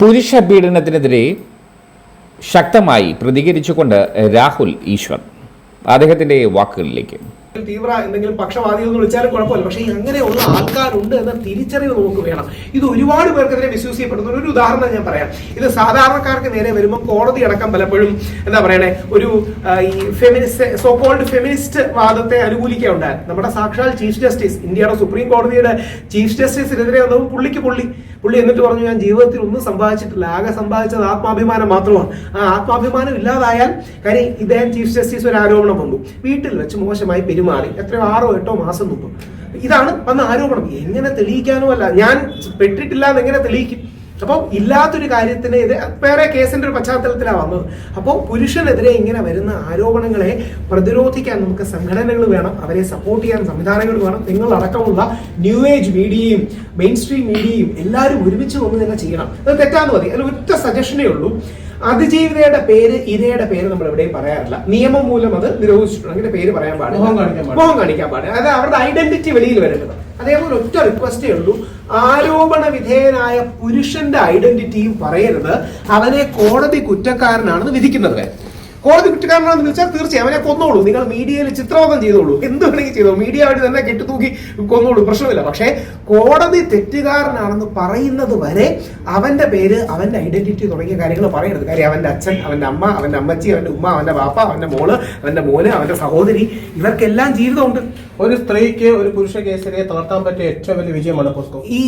പുരുഷ പീഡനത്തിനെതിരെ ശക്തമായി പ്രതികരിച്ചുകൊണ്ട് രാഹുൽ ഈശ്വർ. അദ്ദേഹത്തിന്റെ വാക്കുകളിലേക്ക്. തീവ്ര എന്തെങ്കിലും പക്ഷവാദികൾ എന്ന് വിളിച്ചാലും കുഴപ്പമില്ല. പക്ഷേ അങ്ങനെയുള്ള ആൾക്കാരുണ്ട് എന്ന തിരിച്ചറിവ് നമുക്ക് വേണം. ഇത് ഒരുപാട് പേർക്കെതിരെ മിസ്യൂസ് ചെയ്യപ്പെടുന്ന ഒരു ഉദാഹരണം ഞാൻ പറയാം. ഇത് സാധാരണക്കാർക്ക് നേരെ വരുമ്പോൾ കോടതി അടക്കം പലപ്പോഴും എന്താ പറയണേ? ഒരു ഈ ഫെമിനിസ്റ്റ് സോ കോൾഡ് ഫെമിനിസ്റ്റ് വാദത്തെ അനുകൂലിക്കുകയുണ്ടായിരുന്നു നമ്മുടെ സാക്ഷാൽ ചീഫ് ജസ്റ്റിസ് ഇന്ത്യയുടെ സുപ്രീം കോടതിയുടെ ചീഫ് ജസ്റ്റിസിനെതിരെ വന്നപ്പോൾ പുള്ളിക്ക് പുള്ളി. പുള്ളി എന്നിട്ട് പറഞ്ഞു ഞാൻ ജീവിതത്തിൽ ഒന്നും സമ്പാദിച്ചിട്ടില്ല. ആകെ സമ്പാദിച്ചത് ആത്മാഭിമാനം മാത്രമാണ്. ആ ആത്മാഭിമാനം ഇല്ലാതായാൽ കാര്യം ഇദ്ദേഹം ചീഫ് ജസ്റ്റിസ് ഒരു ആരോപണം വന്നു. വീട്ടിൽ വെച്ച് മോശമായി പെരുമാറി. എത്രയോ ആറോ എട്ടോ മാസം മുമ്പ്. ഇതാണ് വന്ന ആരോപണം. എങ്ങനെ തെളിയിക്കാനോ അല്ല. ഞാൻ പെട്ടിട്ടില്ല എന്ന് എങ്ങനെ തെളിയിക്കും? അപ്പോൾ ഇല്ലാത്തൊരു കാര്യത്തിന് ഇത് വേറെ കേസിന്റെ ഒരു പശ്ചാത്തലത്തിലാണ് വന്നത്. അപ്പോൾ പുരുഷനെതിരെ ഇങ്ങനെ വരുന്ന ആരോപണങ്ങളെ പ്രതിരോധിക്കാൻ നമുക്ക് സംഘടനകൾ വേണം അവരെ സപ്പോർട്ട് ചെയ്യാൻ സംവിധാനങ്ങൾ വേണം. നിങ്ങൾ അടക്കമുള്ള ന്യൂ ഏജ് മീഡിയയും മെയിൻ സ്ട്രീം മീഡിയയും എല്ലാവരും ഒരുമിച്ച് വന്ന് തന്നെ ചെയ്യണം. അത് തെറ്റാന്ന് മതി അതിൽ ഒറ്റ സജഷനേ ഉള്ളൂ. അതിജീവിതയുടെ പേര് ഇരയുടെ പേര് നമ്മൾ എവിടെയും പറയാറില്ല. നിയമം മൂലം അത് നിരോധിച്ചിട്ടുണ്ട്. അങ്ങനെ പേര് പറയാൻ പാടില്ല. മുഖം കാണിക്കാൻ പാടില്ല. അതായത് അവരുടെ ഐഡന്റിറ്റി വെളിയിൽ വരരുത് അതേപോലെ ഒറ്റ റിക്വസ്റ്റേ ഉള്ളൂ. ആരോപണ വിധേയനായ പുരുഷന്റെ ഐഡന്റിറ്റിയും പറയരുത്. അവനെ കോടതി കുറ്റക്കാരനാണെന്ന് വിധിക്കുന്നത് വരെ കോടതി കുറ്റക്കാരനാണെന്ന് ചോദിച്ചാൽ തീർച്ചയായും അവനെ കൊന്നോളൂ. നിങ്ങൾ മീഡിയയിൽ ചിത്രവധം ചെയ്തോളൂ. എന്ത് വേണമെങ്കിൽ ചെയ്തോ മീഡിയ വഴി തന്നെ കെട്ടിത്തൂക്കി കൊന്നോളൂ. പ്രശ്നമില്ല. പക്ഷേ കോടതി തെറ്റുകാരനാണെന്ന് പറയുന്നത് വരെ അവന്റെ പേര് അവന്റെ ഐഡന്റിറ്റി തുടങ്ങിയ കാര്യങ്ങൾ പറയരുത്. കാര്യം അവന്റെ അച്ഛൻ അവന്റെ അമ്മ അവന്റെ അമ്മച്ചി അവന്റെ ഉമ്മ അവന്റെ ബാപ്പ അവന്റെ മോൾ അവന്റെ മോന് അവന്റെ സഹോദരി ഇവർക്കെല്ലാം ജീവിതമുണ്ട്. ഒരു സ്ത്രീക്ക് ഒരു പുരുഷ കേസിനെ തളർത്താൻ പറ്റിയ ഏറ്റവും വലിയ വിജയമാണ് പുസ്തകം ഈ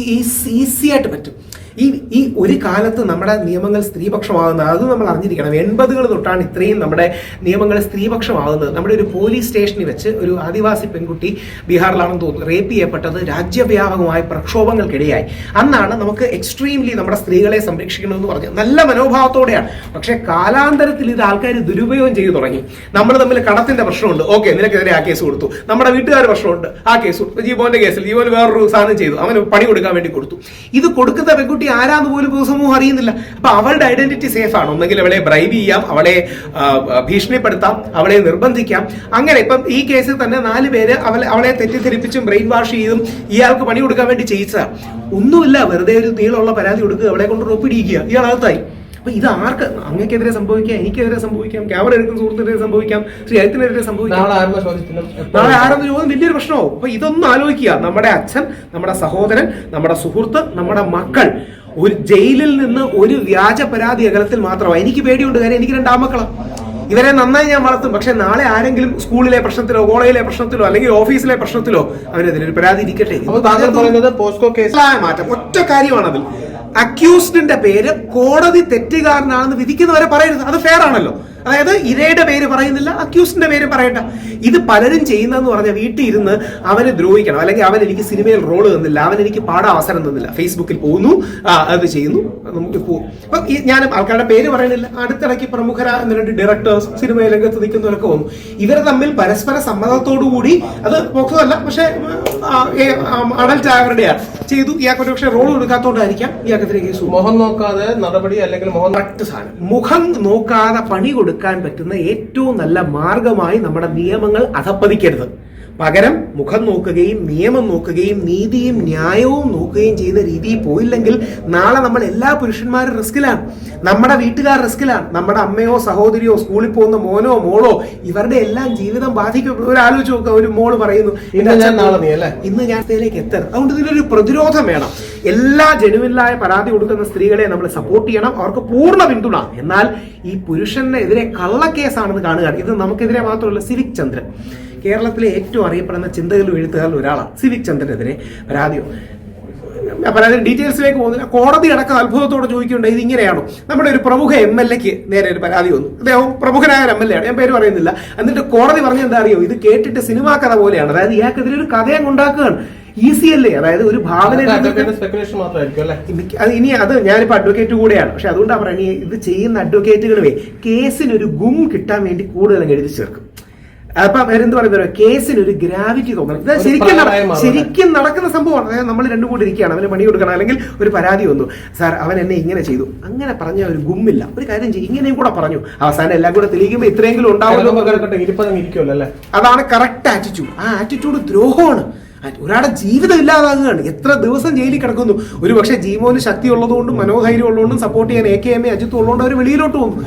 ഈസി ആയിട്ട് പറ്റും. ഈ ഈ ഒരു കാലത്ത് നമ്മുടെ നിയമങ്ങൾ സ്ത്രീപക്ഷമാകുന്നത് അത് നമ്മൾ അറിഞ്ഞിരിക്കണം. എൺപതുകൾ തൊട്ടാണ് ഇത്രയും നമ്മുടെ നിയമങ്ങൾ സ്ത്രീപക്ഷമാകുന്നത്. നമ്മുടെ ഒരു പോലീസ് സ്റ്റേഷനിൽ വെച്ച് ഒരു ആദിവാസി പെൺകുട്ടി ബീഹാറിലാണെന്ന് തോന്നുന്നു. റേപ്പ് ചെയ്യപ്പെട്ടത് രാജ്യവ്യാപകമായ പ്രക്ഷോഭങ്ങൾക്കിടയായി. അന്നാണ് നമുക്ക് എക്സ്ട്രീംലി നമ്മുടെ സ്ത്രീകളെ സംരക്ഷിക്കണമെന്ന് പറഞ്ഞു നല്ല മനോഭാവത്തോടെയാണ്. പക്ഷെ കാലാന്തരത്തിൽ ഇത് ആൾക്കാർ ദുരുപയോഗം ചെയ്തു തുടങ്ങി. നമ്മൾ തമ്മിൽ കടത്തിന്റെ പ്രശ്നമുണ്ട്. ഓക്കെ നിനക്കെതിരെ ആ കേസ് കൊടുത്തു. നമ്മുടെ വീട്ടുകാർ പ്രശ്നമുണ്ട്. ആ കേസ് കൊടുത്തു. ജീവോന്റെ കേസിൽ ജീവൻ വേറൊരു സാധനം ചെയ്തു. അവന് പണി കൊടുക്കാൻ വേണ്ടി കൊടുത്തു. ഇത് കൊടുക്കുന്ന പെൺകുട്ടി ആരാന്ന് പോലും പൊതുസമൂഹം അറിയുന്നില്ല. അപ്പൊ അവളുടെ ഐഡന്റിറ്റി സേഫ് ആണ്. ഒന്നെങ്കിൽ അവളെ ബ്രൈബ് ചെയ്യാം അവളെ ഭീഷണിപ്പെടുത്താം അവളെ നിർബന്ധിക്കാം. അങ്ങനെ ഇപ്പം ഈ കേസിൽ തന്നെ നാല് പേര് അവളെ അവളെ തെറ്റിദ്ധരിപ്പിച്ചും ബ്രെയിൻ വാഷ് ചെയ്തും ഇയാൾക്ക് പണി കൊടുക്കാൻ വേണ്ടി ചെയ്യിച്ചതാണ് ഒന്നുമില്ല വെറുതെ ഒരു നീളമുള്ള പരാതി കൊടുക്കുക അവളെ കൊണ്ട് ഒപ്പിടിയിക്കുക. ഇയാൾ അകത്തായി. അപ്പൊ ഇത് ആർക്ക് അങ്ങക്കെതിരെ സംഭവിക്കാം എനിക്കെതിരെ സംഭവിക്കാം ക്യാമറ എടുക്കുന്ന സുഹൃത്തിനെതിരെ സംഭവിക്കാം ശ്രീ അയത്തിനെതിരെ സംഭവിക്കാം. നാളെ ആരെന്ന് ചോദ്യം വലിയൊരു പ്രശ്നമാവും. അപ്പൊ ഇതൊന്നും ആലോചിക്കുക. നമ്മുടെ അച്ഛൻ നമ്മുടെ സഹോദരൻ നമ്മുടെ സുഹൃത്ത് നമ്മുടെ മക്കൾ ഒരു ജയിലിൽ നിന്ന് ഒരു വ്യാജ പരാതി അകലത്തിൽ മാത്രമാണ് എനിക്ക് പേടിയുണ്ട് കാര്യം എനിക്ക് രണ്ടാമക്കളാണ് ഇവരെ നന്നായി ഞാൻ വളർത്തും. പക്ഷെ നാളെ ആരെങ്കിലും സ്കൂളിലെ പ്രശ്നത്തിലോ കോളേജിലെ പ്രശ്നത്തിലോ അല്ലെങ്കിൽ ഓഫീസിലെ പ്രശ്നത്തിലോ അവനെതിരെ ഒരു പരാതി ഇരിക്കട്ടെ. മാറ്റം. ഒറ്റ കാര്യമാണതിൽ. അക്യൂസ്ഡിന്റെ പേര് കോടതി തെറ്റുകാരനാണെന്ന് വിധിക്കുന്നവരെ പറയരുത്. അത് ഫെയർ ആണല്ലോ. അതായത് ഇരയുടെ പേര് പറയുന്നില്ല അക്യൂസ്ഡിന്റെ പേര് പറയണ്ട. ഇത് പലരും ചെയ്യുന്നതെന്ന് പറഞ്ഞാൽ വീട്ടിൽ ഇരുന്ന് അവനെ ദ്രോഹിക്കണം. അല്ലെങ്കിൽ അവൻ എനിക്ക് സിനിമയിൽ റോൾ തന്നില്ല അവൻ എനിക്ക് പാടാൻ അവസരം തന്നില്ല. ഫേസ്ബുക്കിൽ പോകുന്നു അത് ചെയ്യുന്നു. നമുക്ക് പോകും അപ്പൊ ഞാൻ ആൾക്കാരുടെ പേര് പറയുന്നില്ല. അടുത്തിടയ്ക്ക് പ്രമുഖരാ എന്ന് രണ്ട് ഡയറക്ടേഴ്സ് സിനിമ രംഗത്ത് നിൽക്കുന്നവരൊക്കെ വന്നു. ഇവർ തമ്മിൽ പരസ്പര സമ്മതത്തോടു കൂടി അത് പോക്കതല്ല പക്ഷേ അഡൽറ്റ് ആയവരുടെയാണ് ചെയ്തു ഇയാൾക്ക് ഒരു പക്ഷേ റോൾ കൊടുക്കാത്തോണ്ടായിരിക്കാം ഇയാൾക്കെതിരെ കേസ് മുഖം നോക്കാതെ നടപടി അല്ലെങ്കിൽ മുഖം കറക്റ്റ് സാധനം. മുഖം നോക്കാതെ പണി കൊടുക്കാൻ പറ്റുന്ന ഏറ്റവും നല്ല മാർഗമായി നമ്മുടെ നിയമങ്ങൾ അധപ്പതിക്കരുത് പകരം മുഖം നോക്കുകയും നിയമം നോക്കുകയും നീതിയും ന്യായവും നോക്കുകയും ചെയ്യുന്ന രീതിയിൽ പോയില്ലെങ്കിൽ നാളെ നമ്മൾ എല്ലാ പുരുഷന്മാരും റിസ്കിലാണ് നമ്മുടെ വീട്ടുകാർ റിസ്കിലാണ് നമ്മുടെ അമ്മയോ സഹോദരിയോ സ്കൂളിൽ പോകുന്ന മോനോ മോളോ ഇവരുടെ എല്ലാം ജീവിതം ബാധിക്കും. ഒരു ആലോചിച്ച് നോക്കുക ഒരു മോൾ പറയുന്നു ഇന്ന് ഞാൻ നാളെ ഇന്ന് ഞാൻ ഇതിലേക്ക് എത്തരുത്. അതുകൊണ്ട് ഇതിനൊരു പ്രതിരോധം വേണം. എല്ലാ ജനുവിനായ പരാതി കൊടുക്കുന്ന സ്ത്രീകളെ നമ്മൾ സപ്പോർട്ട് ചെയ്യണം. അവർക്ക് പൂർണ പിന്തുണ. എന്നാൽ ഈ പുരുഷനെതിരെ കള്ളക്കേസാണെന്ന് കാണുക ഇത് നമുക്കെതിരെ മാത്രമല്ല സിവിക് ചന്ദ്രൻ. കേരളത്തിലെ ഏറ്റവും അറിയപ്പെടുന്ന ചിന്തകളിലും എഴുത്തുകാരിൽ ഒരാളാണ് സിവിക് ചന്ദ്രനെതിരെ പരാതിയോ പരാതി ഡീറ്റെയിൽസിലേക്ക് പോകുന്നില്ല. കോടതി അടക്കം അത്ഭുതത്തോടെ ചോദിക്കുന്നുണ്ട് ഇത് ഇങ്ങനെയാണോ? നമ്മുടെ ഒരു പ്രമുഖ എം എൽ എക്ക് നേരെ ഒരു പരാതി വന്നു. അദ്ദേഹം പ്രമുഖനായ ഒരു എം എൽ എ ആണ്. ഞാൻ പേര് പറയുന്നില്ല. എന്നിട്ട് കോടതി പറഞ്ഞ എന്താ അറിയോ? ഇത് കേട്ടിട്ട് സിനിമാ കഥ പോലെയാണ്. അതായത് ഇയാൾക്കെതിരെ ഒരു കഥയും ഉണ്ടാക്കുകയാണ്. ഈസി അല്ലേ അതായത് ഒരു ഭാവന അത് ഇനി അത് ഞാനിപ്പോ അഡ്വക്കേറ്റ് കൂടെയാണ്. പക്ഷെ അതുകൊണ്ടാണ് പറയുന്നത് ഇത് ചെയ്യുന്ന അഡ്വക്കേറ്റുകളുമേ കേസിന് ഒരു ഗും കിട്ടാൻ വേണ്ടി കൂടുതൽ എഴുതി ചേർക്കും. അപ്പൊ അവരെന്ത് പറയുന്നത് കേസിന് ഒരു ഗ്രാവിറ്റി തോന്നണം. ഇത് ശരിക്കും ശരിക്കും നടക്കുന്ന സംഭവമാണ്. അതായത് നമ്മൾ രണ്ടും കൂടി ഇരിക്കുകയാണ്. അവന് പണി കൊടുക്കണം. അല്ലെങ്കിൽ ഒരു പരാതി വന്നു. സാർ അവൻ എന്നെ ഇങ്ങനെ ചെയ്തു. അങ്ങനെ പറഞ്ഞ ഒരു ഗുമ്മില്ല. ഒരു കാര്യം ചെയ്യും. ഇങ്ങനെയും കൂടെ പറഞ്ഞു. അവസാനം എല്ലാം കൂടെ തെളിയിക്കുമ്പോൾ ഇത്രയെങ്കിലും ഉണ്ടാവുമല്ലോ അതാണ് കറക്റ്റ് ആറ്റിറ്റ്യൂഡ് ആ ആറ്റിറ്റ്യൂഡ് ദ്രോഹമാണ്. ഒരാളുടെ ജീവിതം ഇല്ലാതാകുകയാണ്. എത്ര ദിവസം ജയിലിൽ കിടക്കുന്നു. ഒരു പക്ഷേ ജീവന് ശക്തി ഉള്ളതുകൊണ്ടും മനോധൈര്യം ഉള്ളതുകൊണ്ടും സപ്പോർട്ട് ചെയ്യാൻ A K M A Ajith ഉള്ളതുകൊണ്ട് അവർ വെളിയിലോട്ട് പോകുന്നു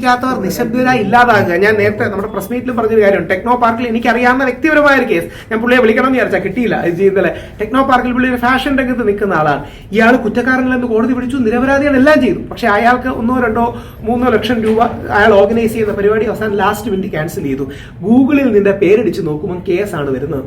ഇല്ലാത്തവർ നിശബ്ദരായി ഇല്ലാതാകുക. ഞാൻ നേരത്തെ നമ്മുടെ പ്രസ് മീറ്റിലും പറഞ്ഞൊരു കാര്യം ടെക്നോ പാർക്കിൽ എനിക്ക് അറിയാവുന്ന വ്യക്തിപരമായ ഒരു കേസ് ഞാൻ പുള്ളിയെ വിളിക്കണം എന്ന് വിചാരിച്ചാൽ കിട്ടിയില്ല ചെയ്തല്ലേ ടെക്നോ പാർക്കിൽ പുള്ളി ഒരു ഫാഷൻ രംഗത്ത് നിൽക്കുന്ന ആളാണ്. ഇയാൾ കുറ്റക്കാരനിലെന്ന് കോടതി പിടിച്ചു നിരപരാധികൾ എല്ലാം ചെയ്തു. പക്ഷെ അയാൾക്ക് ഒന്നോ രണ്ടോ മൂന്നോ ലക്ഷം രൂപ അയാൾ ഓർഗനൈസ് ചെയ്ത പരിപാടി അവസാനം ലാസ്റ്റ് മിനിറ്റ് ക്യാൻസൽ ചെയ്തു. ഗൂഗിളിൽ നിന്റെ പേരടിച്ച് നോക്കുമ്പോൾ കേസാണ് വരുന്നത്.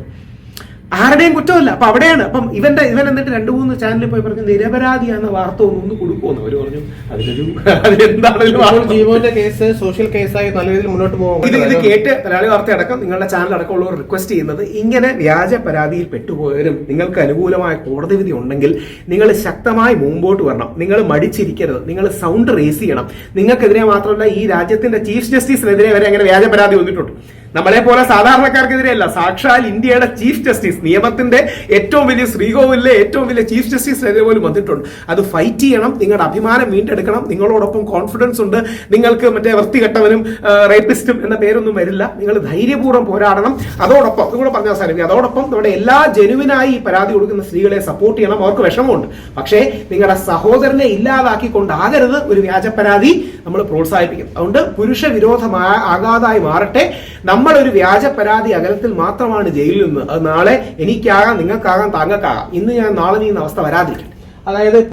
ആരുടെയും കുറ്റമല്ല അപ്പൊ അവിടെയാണ്. അപ്പം ഇവന്റെ ഇവൻ എന്നിട്ട് രണ്ടു മൂന്ന് ചാനലിൽ പോയി പറഞ്ഞു നിരപരാധിയാന്ന വാർത്ത ഒന്നും കൊടുക്കുമെന്ന് അവർ പറഞ്ഞു. അതിനൊരു അതിലെന്താണെങ്കിലും ജീവോന്റെ കേസ് സോഷ്യൽ കേസായി നല്ല രീതിയിൽ മുന്നോട്ട് ഇത് ഇത് കേട്ട് മലയാളി വാർത്ത അടക്കം നിങ്ങളുടെ ചാനൽ അടക്കമുള്ളവർ റിക്വസ്റ്റ് ചെയ്യുന്നത് ഇങ്ങനെ വ്യാജ പരാതിയിൽ പെട്ടുപോയവരും നിങ്ങൾക്ക് അനുകൂലമായ കോടതി വിധി ഉണ്ടെങ്കിൽ നിങ്ങൾ ശക്തമായി മുമ്പോട്ട് വരണം. നിങ്ങൾ മടിച്ചിരിക്കരുത്. നിങ്ങൾ സൗണ്ട് റേസ് ചെയ്യണം. നിങ്ങൾക്കെതിരെ മാത്രമല്ല ഈ രാജ്യത്തിന്റെ ചീഫ് ജസ്റ്റിസിനെതിരെ വരെ അങ്ങനെ വ്യാജ പരാതി വന്നിട്ടുണ്ട്. നമ്മളെ പോലെ സാധാരണക്കാർക്കെതിരെയല്ല. സാക്ഷാൽ ഇന്ത്യയുടെ ചീഫ് ജസ്റ്റിസ് നിയമത്തിന്റെ ഏറ്റവും വലിയ ശ്രീകോവിലെ ഏറ്റവും വലിയ ചീഫ് ജസ്റ്റിസിനെതിരെ പോലും വന്നിട്ടുണ്ട്. അത് ഫൈറ്റ് ചെയ്യണം നിങ്ങളുടെ അഭിമാനം വീണ്ടെടുക്കണം നിങ്ങളോടൊപ്പം കോൺഫിഡൻസ് ഉണ്ട് നിങ്ങൾക്ക് മറ്റേ വൃത്തികെട്ടവനും റേപ്പിസ്റ്റും എന്ന പേരൊന്നും വരില്ല. നിങ്ങൾ ധൈര്യപൂർവം പോരാടണം. അതോടൊപ്പം ഇതുകൂടെ പറഞ്ഞ സാധനം അതോടൊപ്പം നമ്മുടെ എല്ലാ ജനുവിനായി ഈ പരാതി കൊടുക്കുന്ന സ്ത്രീകളെ സപ്പോർട്ട് ചെയ്യണം. അവർക്ക് വിഷമമുണ്ട്. പക്ഷേ നിങ്ങളുടെ സഹോദരനെ ഇല്ലാതാക്കിക്കൊണ്ടാകരുത് ഒരു വ്യാജ പരാതി നമ്മൾ പ്രോത്സാഹിപ്പിക്കും. അതുകൊണ്ട് പുരുഷ വിരോധമായ ആകാതായി മാറട്ടെ. നമ്മളൊരു വ്യാജ പരാതി അകലത്തിൽ മാത്രമാണ് ജയിലിൽ നിന്ന്. അത് നാളെ എനിക്കാകാം നിങ്ങൾക്കാകാം താങ്കൾക്കാകാം. ഇന്ന് ഞാൻ നാളെ നീ അവസ്ഥ വരാതിരിക്കും. അതായത്